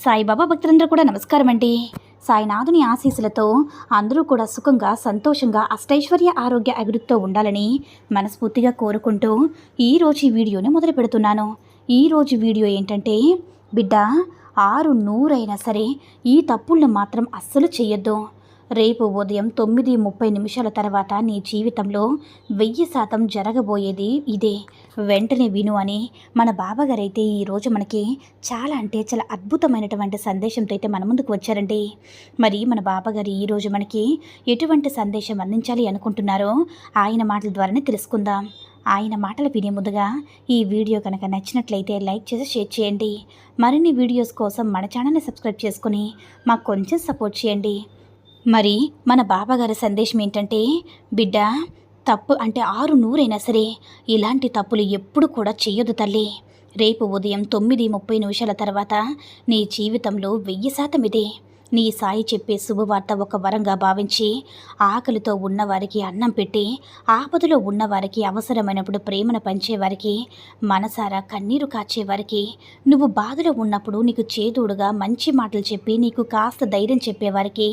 సాయిబాబా భక్తులందరూ కూడా నమస్కారం అండి సాయినాథుని ఆశీస్సులతో అందరూ కూడా సుఖంగా సంతోషంగా అష్టైశ్వర్య ఆరోగ్య అభివృద్ధితో ఉండాలని మనస్ఫూర్తిగా కోరుకుంటూ ఈరోజు ఈ వీడియోని మొదలు పెడుతున్నాను. ఈరోజు వీడియో ఏంటంటే బిడ్డ ఆరు నూరైనా సరే ఈ తప్పులను మాత్రం అస్సలు చేయొద్దు. రేపు ఉదయం తొమ్మిది ముప్పై నిమిషాల తర్వాత నీ జీవితంలో వెయ్యి శాతం జరగబోయేది ఇదే. వెంటనే విను అని మన బాబాగారైతే ఈరోజు మనకి చాలా అంటే చాలా అద్భుతమైనటువంటి సందేశంతో అయితే మన ముందుకు వచ్చారండి. మరి మన బాబాగారు ఈరోజు మనకి ఎటువంటి సందేశం అందించాలి అనుకుంటున్నారో ఆయన మాటల ద్వారానే తెలుసుకుందాం. ఆయన మాటలు వినే ముందుగా ఈ వీడియో కనుక నచ్చినట్లయితే లైక్ చేసి షేర్ చేయండి. మరిన్ని వీడియోస్ కోసం మన ఛానల్ని సబ్స్క్రైబ్ చేసుకుని మాకు కొంచెం సపోర్ట్ చేయండి. మరి మన బాబాగారి సందేశం ఏంటంటే బిడ్డ తప్పు అంటే ఆరు నూరైనా సరే ఇలాంటి తప్పులు ఎప్పుడు కూడా చెయ్యొద్దు తల్లి. రేపు ఉదయం తొమ్మిది ముప్పై నిమిషాల తర్వాత నీ జీవితంలో వెయ్యి శాతం ఇదే. నీ సాయి చెప్పే శుభవార్త ఒక వరంగా భావించి ఆకలితో ఉన్నవారికి అన్నం పెట్టి ఆపదలో ఉన్నవారికి అవసరమైనప్పుడు ప్రేమను పంచేవారికి మనసారా కన్నీరు కాచేవారికి నువ్వు బాధలో ఉన్నప్పుడు నీకు చేదోడుగా మంచి మాటలు చెప్పి నీకు కాస్త ధైర్యం చెప్పేవారికి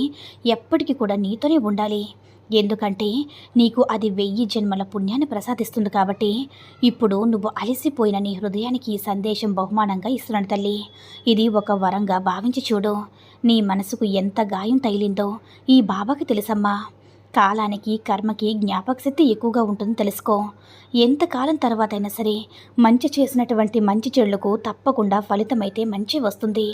ఎప్పటికీ కూడా నీతోనే ఉండాలి. ఎందుకంటే నీకు అది వెయ్యి జన్మల పుణ్యాన్ని ప్రసాదిస్తుంది కాబట్టి ఇప్పుడు నువ్వు అలసిపోయిన నీ హృదయానికి ఈ సందేశం బహుమానంగా ఇస్తున్నాను తల్లి. ఇది ఒక వరంగా భావించి చూడు. నీ మనసుకు ఎంత గాయం తగిలిందో ఈ బాబాకి తెలుసమ్మా. కాలానికి కర్మకి జ్ఞాపక శక్తి ఎక్కువగా ఉంటుంది తెలుసుకో. ఎంతకాలం తర్వాత అయినా సరే మంచి చేసినటువంటి మంచి చెడులకు తప్పకుండా ఫలితమైతే మంచి వస్తుంది.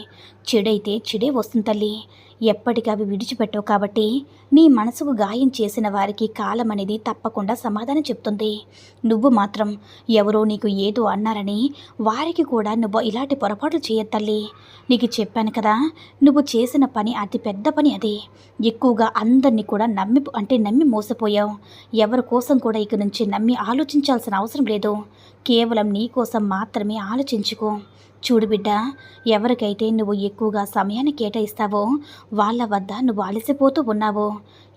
చెడైతే చెడే వస్తుంది తల్లి. ఎప్పటికీ అవి విడిచిపెట్టవు కాబట్టి నీ మనసుకు గాయం చేసిన వారికి కాలం అనేది తప్పకుండా సమాధానం చెప్తుంది. నువ్వు మాత్రం ఎవరో నీకు ఏదో అన్నారని వారికి కూడా నువ్వు ఇలాంటి పొరపాట్లు చేయత్తల్లి నీకు చెప్పాను కదా నువ్వు చేసిన పని అతి పెద్ద పని అది. ఎక్కువగా అందరినీ కూడా నమ్మి అంటే నమ్మి మోసపోయావు. ఎవరి కోసం కూడా ఇక నుంచి నమ్మి ఆలోచించాల్సిన అవసరం లేదు. కేవలం నీ కోసం మాత్రమే ఆలోచించుకో. చూడు బిడ్డ ఎవరికైతే నువ్వు ఎక్కువగా సమయాన్ని కేటాయిస్తావో వాళ్ళ వద్ద నువ్వు అలసిపోతూ ఉన్నావో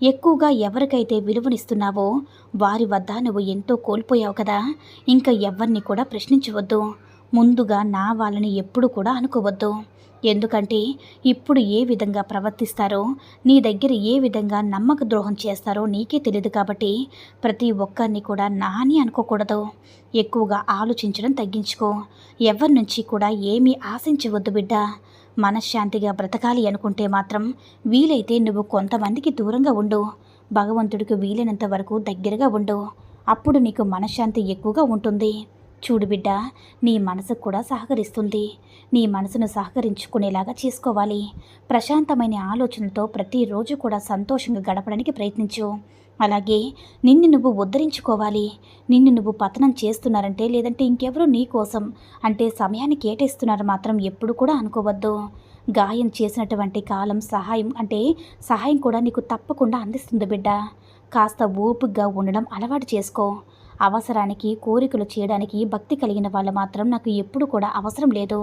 ఎక్కువగా ఎవరికైతే విలువనిస్తున్నావో వారి వద్ద నువ్వు ఎంతో కోల్పోయావు కదా ఇంకా ఎవరిని కూడా ప్రశ్నించవద్దు. ముందుగా నా వాళ్ళని ఎప్పుడు కూడా అనుకోవద్దు. ఎందుకంటే ఇప్పుడు ఏ విధంగా ప్రవర్తిస్తారో నీ దగ్గర ఏ విధంగా నమ్మక ద్రోహం చేస్తారో నీకే తెలియదు కాబట్టి ప్రతి ఒక్కరిని కూడా నా అని అనుకోకూడదు. ఎక్కువగా ఆలోచించడం తగ్గించుకో. ఎవరి నుంచి కూడా ఏమీ ఆశించవద్దు బిడ్డ. మనశ్శాంతిగా బ్రతకాలి అనుకుంటే మాత్రం వీలైతే నువ్వు కొంతమందికి దూరంగా ఉండు. భగవంతుడికి వీలైనంత వరకు దగ్గరగా ఉండు. అప్పుడు నీకు మనశ్శాంతి ఎక్కువగా ఉంటుంది. చూడు బిడ్డ నీ మనసు కూడా సహకరిస్తుంది. నీ మనసును సహకరించుకునేలాగా చేసుకోవాలి. ప్రశాంతమైన ఆలోచనతో ప్రతిరోజు కూడా సంతోషంగా గడపడానికి ప్రయత్నించు. అలాగే నిన్ను నువ్వు ఉద్ధరించుకోవాలి. నిన్ను నువ్వు పతనం చేస్తున్నారంటే లేదంటే ఇంకెవరో నీ కోసం అంటే సమయాన్ని కేటాయిస్తున్నారు మాత్రం ఎప్పుడు కూడా అనుకోవద్దు. గాయం చేసినటువంటి కాలం సహాయం అంటే సహాయం కూడా నీకు తప్పకుండా అందిస్తుంది బిడ్డ. కాస్త ఓపుగ్గా ఉండడం అలవాటు చేసుకో. అవసరానికి కోరికలు చేయడానికి భక్తి కలిగిన వాళ్ళు మాత్రం నాకు ఎప్పుడు కూడా అవసరం లేదు.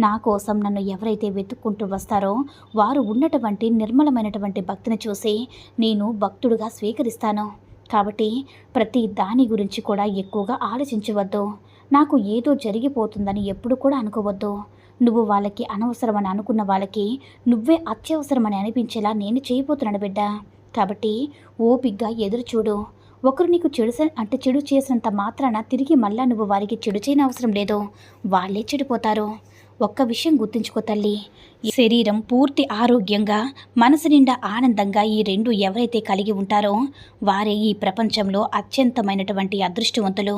నా కోసం నన్ను ఎవరైతే వెతుక్కుంటూ వస్తారో వారు ఉన్నటువంటి నిర్మలమైనటువంటి భక్తిని చూసి నేను భక్తుడుగా స్వీకరిస్తాను. కాబట్టి ప్రతి దాని గురించి కూడా ఎక్కువగా ఆలోచించవద్దు. నాకు ఏదో జరిగిపోతుందని ఎప్పుడు కూడా అనుకోవద్దు. నువ్వు వాళ్ళకి అనవసరమని అనుకున్న వాళ్ళకి నువ్వే అత్యవసరమని అనిపించేలా నేను చేయబోతున్నాను బిడ్డ. కాబట్టి ఓపిగ్గా ఎదురు చూడు ఒకరు నీకు చెడు అంటే చెడు చేసినంత మాత్రాన తిరిగి మళ్ళా నువ్వు వారికి చెడు చేయని అవసరం లేదు. వాళ్ళే చెడిపోతారు. ఒక్క విషయం గుర్తుంచుకో తల్లి. ఈ శరీరం పూర్తి ఆరోగ్యంగా మనసు నిండా ఆనందంగా ఈ రెండు ఎవరైతే కలిగి ఉంటారో వారే ఈ ప్రపంచంలో అత్యంతమైనటువంటి అదృష్టవంతులు.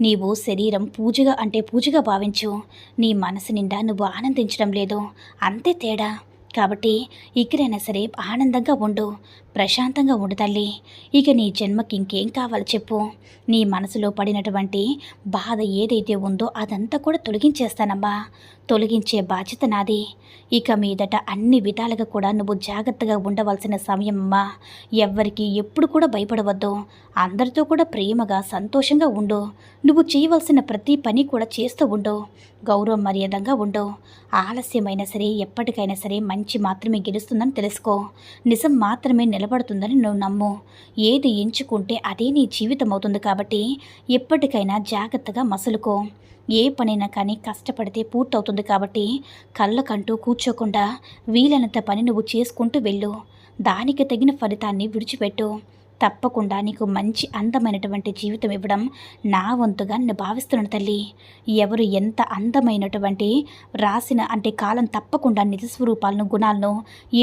నీవు శరీరం పూజగా అంటే పూజగా భావించు. నీ మనసు నిండా నువ్వు ఆనందించడం లేదు. అంతే తేడా. కాబట్టి ఇక్కడైనా సరే ఆనందంగా ఉండు. ప్రశాంతంగా ఉండు తల్లి. ఇక నీ జన్మకి ఇంకేం కావాలి చెప్పు. నీ మనసులో పడినటువంటి బాధ ఏదైతే ఉందో అదంతా కూడా తొలగించేస్తానమ్మా. తొలగించే బాధ్యత నాది. ఇక మీదట అన్ని విధాలుగా కూడా నువ్వు జాగ్రత్తగా ఉండవలసిన సమయం అమ్మా ఎవ్వరికి ఎప్పుడు కూడా భయపడవద్దు. అందరితో కూడా ప్రేమగా సంతోషంగా ఉండు. నువ్వు చేయవలసిన ప్రతి పని కూడా చేస్తూ ఉండు. గౌరవ మర్యాదంగా ఉండు. ఆలస్యమైనా సరే ఎప్పటికైనా సరే మంచి మాత్రమే గెలుస్తుందని తెలుసుకో. నిజం మాత్రమే నిలబడుతుందని నువ్వు నమ్ము. ఏది ఎంచుకుంటే అదే నీ జీవితం అవుతుంది కాబట్టి ఎప్పటికైనా జాగ్రత్తగా మసులుకో. ఏ పనైనా కానీ కష్టపడితే పూర్తవుతుంది కాబట్టి కళ్ళకంటూ కూర్చోకుండా వీలైనంత పని నువ్వు చేసుకుంటూ వెళ్ళు. దానికి తగిన ఫలితాన్ని విడిచిపెట్టు. తప్పకుండా నీకు మంచి అందమైనటువంటి జీవితం ఇవ్వడం నా వంతుగా నేను భావిస్తున్నాను తల్లి. ఎవరు ఎంత అందమైనటువంటి రాసిన అంటే కాలం తప్పకుండా నిజ స్వరూపాలను గుణాలను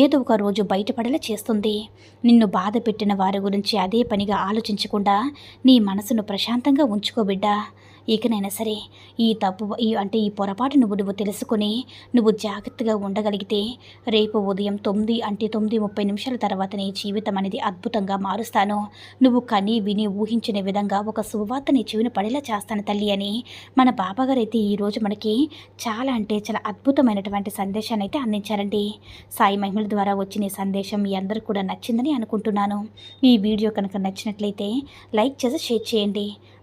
ఏదో ఒక రోజు బయటపడేలా చేస్తుంది. నిన్ను బాధ పెట్టిన వారి గురించి అదే పనిగా ఆలోచించకుండా నీ మనసును ప్రశాంతంగా ఉంచుకోబిడ్డా ఇకనైనా సరే ఈ తప్పు ఈ అంటే ఈ పొరపాటు నువ్వు నువ్వు తెలుసుకొని నువ్వు జాగ్రత్తగా ఉండగలిగితే రేపు ఉదయం తొమ్మిది అంటే తొమ్మిది ముప్పై నిమిషాల తర్వాత నీ జీవితం అనేది అద్భుతంగా మారుస్తాను. నువ్వు కని విని ఊహించిన విధంగా ఒక శుభవార్త నీ చెవిని పడేలా చేస్తాను తల్లి అని మన బాబాగారు అయితే ఈరోజు మనకి చాలా అంటే చాలా అద్భుతమైనటువంటి సందేశాన్ని అయితే అందించారండి. సాయి మహిమల ద్వారా వచ్చిన ఈ సందేశం మీ అందరికీ కూడా నచ్చిందని అనుకుంటున్నాను. ఈ వీడియో కనుక నచ్చినట్లయితే లైక్ చేసి షేర్ చేయండి.